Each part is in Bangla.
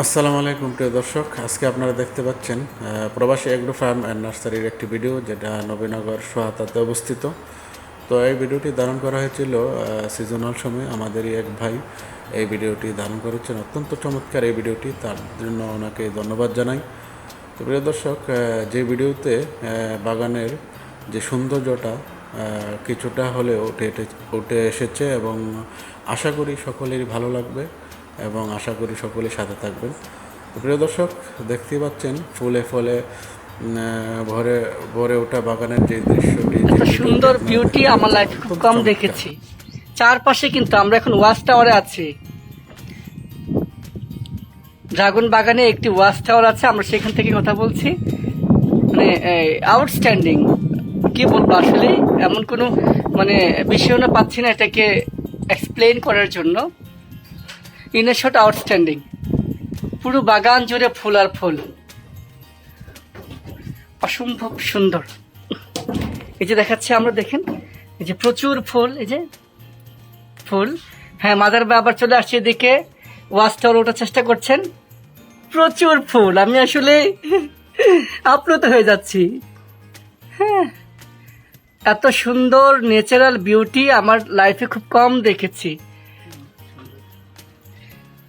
আসসালামু আলাইকুম, প্রিয় দর্শক। আজকে আপনারা দেখতে পাচ্ছেন প্রবাসী এগ্রো ফার্ম অ্যান্ড নার্সারির একটি ভিডিও, যেটা নবীনগর সোহাতাতে অবস্থিত। তো এই ভিডিওটি ধারণ করা হয়েছিল সিজনাল সময়। আমাদেরই এক ভাই এই ভিডিওটি ধারণ করেছেন। অত্যন্ত চমৎকার এই ভিডিওটি, তার জন্য ওনাকে ধন্যবাদ জানাই। তো প্রিয় দর্শক যে ভিডিওতে বাগানের যে সৌন্দর্যটা কিছুটা হলেও উঠে উঠে এসেছে এবং আশা করি সকলেরই ভালো লাগবে। এবং আশা করি সকলে সাথে থাকবেন। প্রিয় দর্শক দেখতেই পাচ্ছেন ফুলে ফলে ভরে ভরে ওঠা বাগানের যে দৃশ্যটি সুন্দর বিউটি আমার লাইফে খুব কম দেখেছি। চারপাশে কিন্তু আমরা এখন ওয়াচ টাওয়ারে আছি। ড্রাগন বাগানে একটি ওয়াচ টাওয়ার আছে আমরা সেখান থেকে কথা বলছি। মানে আউটস্ট্যান্ডিং কি বলব আসলে এমন কোনো মানে বিষয় না পাচ্ছি না এটাকে এক্সপ্লেন করার জন্য। ইন এ শর্ট আউটস্ট্যান্ডিং পুরো বাগান জুড়ে ফুল আর ফুল। অসম্ভব সুন্দর। এই যে দেখাচ্ছে আমরা, দেখেন? এই যে প্রচুর ফুল, এই যে ফুল। হ্যাঁ মাদার আবার চলে আসছে এদিকে। ওয়াচ টাওয়ার ওঠার চেষ্টা করছেন। প্রচুর ফুল। আমি আসলে আপ্লুত হয়ে যাচ্ছি। হ্যাঁ। এত সুন্দর ন্যাচারাল বিউটি আমার লাইফে খুব কম দেখেছি।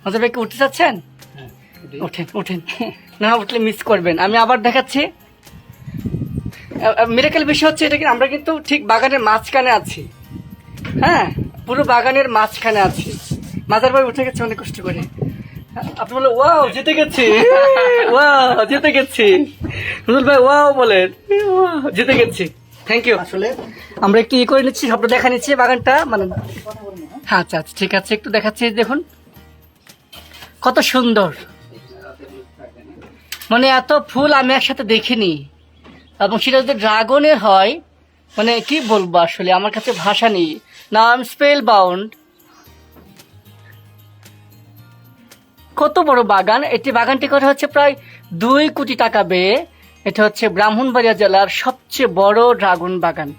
মাদার ভাই কি উঠতে চাচ্ছেন? ওঠেন ওঠেন। না উঠলে মিস করবেন। আমি আবার দেখাচ্ছি। মিরাকেল বিষয় হচ্ছে এটা কি আমরা কিন্তু ঠিক বাগানের মাঝখানে আছি। হ্যাঁ পুরো বাগানের মাঝখানে আছি। মাজার ভাই উঠে গেছে অনেক কষ্ট করে। আপনি বলে ওয়াও জিতে গেছি। ওয়াও জিতে গেছি। রুল ভাই ওয়াও বলেন। "Wow, জিতে গেছি। থ্যাংক ইউ আসলে আমরা একটু ই করে নিচ্ছি সবটা দেখা নিচ্ছি বাগানটা। মানে হ্যাঁ আচ্ছা আচ্ছা ঠিক আছে একটু দেখাচ্ছি দেখুন। কত সুন্দর। মানে এত ফুল আমি একসাথে দেখিনি। এবং সেটা যদি ড্রাগনের হয় মানে কি বলব আসলে, আমার কাছে ভাষা নেই। না আই এম স্পেল বাউন্ড কত বড় বাগান। এটি বাগানটি করা হচ্ছে প্রায় দুই কোটি টাকা ব্যয়ে। এটা হচ্ছে ব্রাহ্মণবাড়িয়া জেলার সবচেয়ে বড় ড্রাগন বাগান।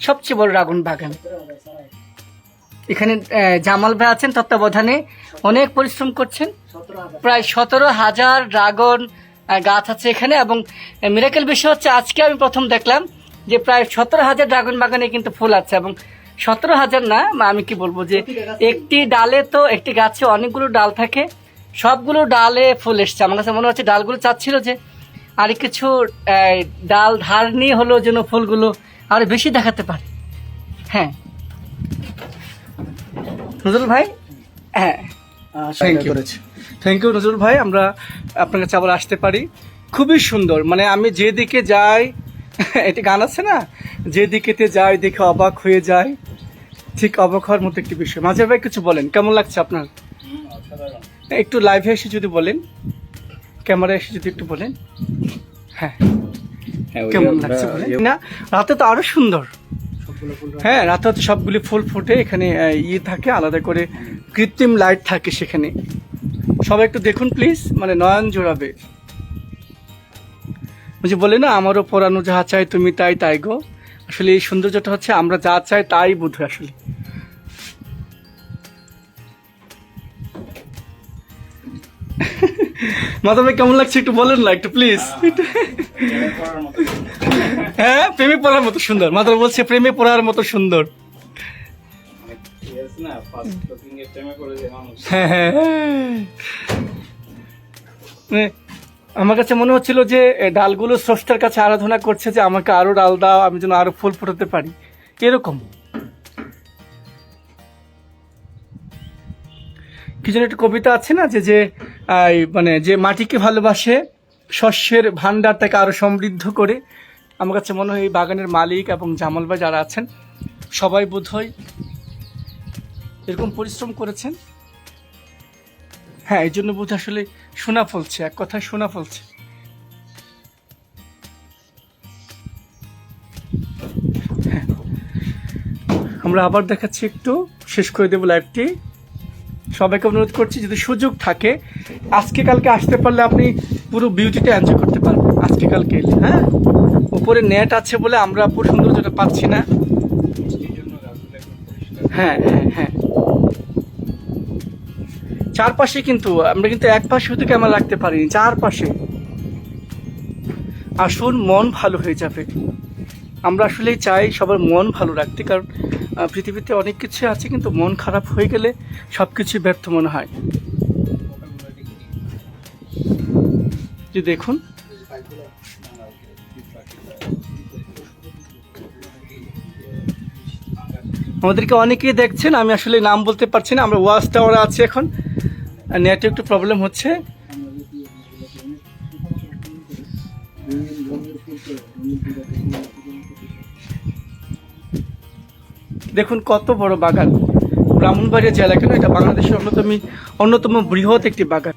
সবচেয়ে বড় ড্রাগন বাগান। এখানে জামাল ভাই আছেন, তত্ত্বাবধানে। অনেক পরিশ্রম করছেন। প্রায় সতেরো হাজার ড্রাগন গাছ আছে এখানে এবং মিরাকেল বিষয় হচ্ছে, আজকে আমি প্রথম দেখলাম যে প্রায় সতেরো হাজার ড্রাগন বাগানে কিন্তু ফুল আছে এবং সতেরো হাজার না আমি কি বলব যে একটি ডালে তো একটি গাছে অনেকগুলো ডাল থাকে, সবগুলো ডালে ফুল এসছে। আমার কাছে মনে হচ্ছে ডালগুলো চাচ্ছিল যে আর কিছু ডাল ধার নিয়ে হলো যেন ফুলগুলো আরও বেশি দেখাতে পারে। হ্যাঁ। নজরুল ভাই? হ্যাঁ। Thank you thank you Nazrul ভাই। আমরা আপনার কাছে আবার আসতে পারি। খুবই সুন্দর। মানে আমি যেদিকে যাই এটা গান আছে না? যেদিকেতে যাই দেখে অবাক হয়ে যায় ঠিক অবাক হওয়ার মতো একটি বিষয়। মাঝে ভাই কিছু বলেন। কেমন লাগছে আপনার? একটু লাইভে এসে যদি বলেন। ক্যামেরা এসে যদি একটু বলেন। হ্যাঁ। কেমন লাগছে বলেন? না রাতে তো আরও সুন্দর। হ্যাঁ রাতে হচ্ছে সবগুলি ফুল ফুটে এখানে ইয়ে থাকে আলাদা করে কৃত্রিম লাইট থাকে সেখানে। সবাই একটু দেখুন প্লিজ মানে নয়ন জোড়াবে। বুঝি বলে না আমারও পরানো যাহা চাই তুমি তাই তাই গো। আসলে এই সৌন্দর্যটা হচ্ছে আমরা যা চাই তাই বোধ আসলে। মাধব ভাই, কেমন লাগছে একটু বলেন না, একটু প্লিজ হ্যাঁ প্রেমে পড়ার মতো সুন্দর। মাধব বলছে প্রেমে পড়ার মতো সুন্দর। হ্যাঁ হ্যাঁ। মানে আমার কাছে মনে হচ্ছিল যে ডালগুলো স্রষ্টার কাছে আরাধনা করছে যে, আমাকে আরও ডাল দাও, আমি যেন আরও ফুল ফোটাতে পারি। এরকম। কি যেন একটা কবিতা আছে না, যে যে মানে যে মাটিকে ভালোবাসে, শস্যের ভান্ডার তাকে আরও সমৃদ্ধ করে, আমার কাছে মনে হয় এই বাগানের মালিক এবং জামাল ভাই যারা আছেন, সবাই বোধ হয় এরকম পরিশ্রম করেছেন হ্যাঁ এই জন্য বোধ আসলে সোনা ফলছে, এক কথায় সোনা ফলছে হ্যাঁ। আমরা আবার দেখাচ্ছি একটু, শেষ করে দেবো লাইভটি সবাইকে অনুরোধ করছি, যদি সুযোগ থাকে, আজকে কালকে আসতে পারলে আপনি পুরো বিউটিটা এনজয় করতে পারবেন। আজকে কালকে এলে হ্যাঁ? উপরে নেট আছে বলে আমরা পুরো সৌন্দর্যটা পাচ্ছি না। হ্যাঁ হ্যাঁ হ্যাঁ। চারপাশে কিন্তু, আমরা কিন্তু এক পাশে হয়তো ক্যামেরা রাখতে পারিনি, চারপাশে। আসুন, মন ভালো হয়ে যাবে। আমরা আসলেই চাই সবার মন ভালো রাখতে, কারণ পৃথিবীতে অনেক কিছু আছে, কিন্তু মন খারাপ হয়ে গেলে সব কিছু ব্যর্থ মনে হয়। যে দেখুন। আমাদেরকে অনেকেই দেখছেন, আমি আসলে নাম বলতে পারছি না, আমরা ওয়াচ টাওয়ারে আছি এখন। নেটে একটু প্রবলেম হচ্ছে। দেখুন কত বড় বাগান। ব্রাহ্মণবাড়িয়া জেলা কেন? এটা বাংলাদেশের অন্যতম অন্যতম বৃহৎ একটি বাগান।